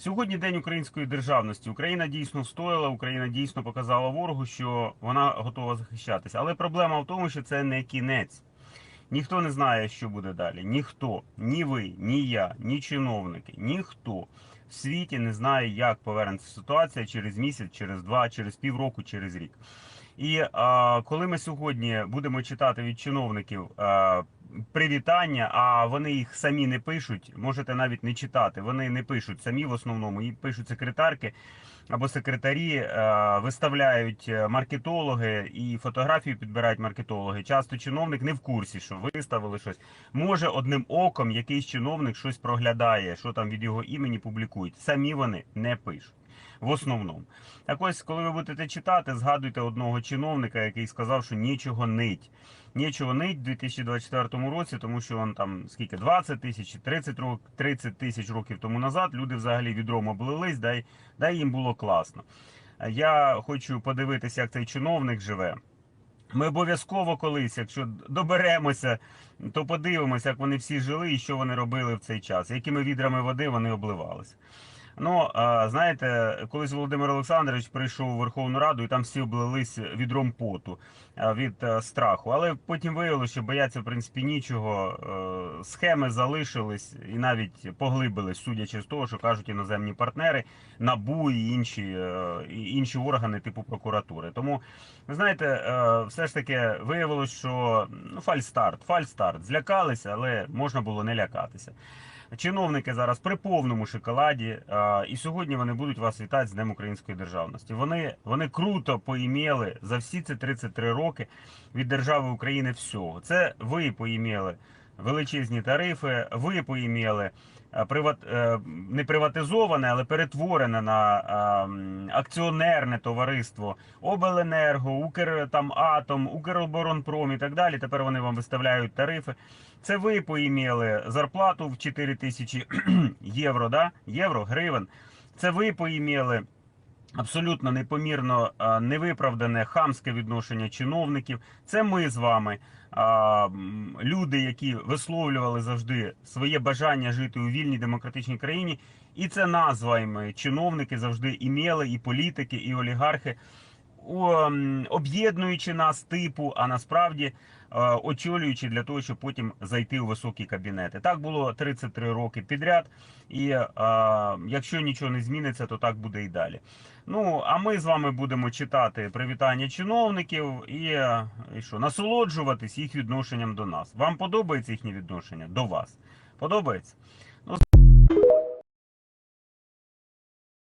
Сьогодні день української державності. Україна дійсно встояла, Україна дійсно показала ворогу, що вона готова захищатися. Але проблема в тому, що це не кінець. Ніхто не знає, що буде далі. Ніхто, ні ви, ні я, ні чиновники, ніхто в світі не знає, як повернеться ситуація через місяць, через два, через півроку, через рік. І а, коли ми сьогодні будемо читати від чиновників а, привітання, а вони їх самі не пишуть, можете навіть не читати. Вони не пишуть самі в основному, і пишуть секретарки або секретарі, а, виставляють е, маркетологи і фотографії підбирають маркетологи. Часто чиновник не в курсі, що виставили щось. Може одним оком якийсь чиновник щось проглядає, що там від його імені публікують. Самі вони не пишуть. В основному. Так ось, коли ви будете читати, згадуйте одного чиновника, який сказав, що нічого нить. Нічого нить в 2024 році, тому що он там скільки 20 тисяч, 30 років, 30 тисяч років тому назад люди взагалі відром облились, дай, дай їм було класно. Я хочу подивитися, як цей чиновник живе. Ми обов'язково колись, якщо доберемося, то подивимося, як вони всі жили і що вони робили в цей час, якими відрами води вони обливалися. Ну, знаєте, колись Володимир Олександрович прийшов у Верховну Раду і там всі облились відром поту від е, страху. Але потім виявилося, що бояться в принципі нічого. Е, Схеми залишились і навіть поглибились, судячи з того, що кажуть іноземні партнери, НАБУ і інші, е, і інші органи типу прокуратури. Тому, ви знаєте, все ж таки виявилось, що ну, фальстарт, фальстарт. Злякалися, але можна було не лякатися. Чиновники зараз при повному шоколаді, і сьогодні вони будуть вас вітати з Днем Української державності. Вони, вони круто поімели за всі ці 33 роки від держави України всього. Це ви поімели величезні тарифи, ви поімели е, приват, е, не приватизоване, але перетворене на е, акціонерне товариство Обленерго, Укр там Атом, Укроборонпром і так далі. Тепер вони вам виставляють тарифи. Це ви поімели зарплату в 4 тисячі євро, да? євро, гривень. Це ви поімели абсолютно непомірно невиправдане хамське відношення чиновників. Це ми з вами, люди, які висловлювали завжди своє бажання жити у вільній демократичній країні. І це назва чиновники завжди імели, і політики, і олігархи. О, м, Об'єднуючи нас типу, а насправді е, очолюючи для того, щоб потім зайти у високі кабінети. Так було 33 роки підряд, і е, якщо нічого не зміниться, то так буде і далі. Ну а ми з вами будемо читати привітання чиновників і, е, і що насолоджуватись їх відношенням до нас. Вам подобається їхнє відношення до вас? Подобається?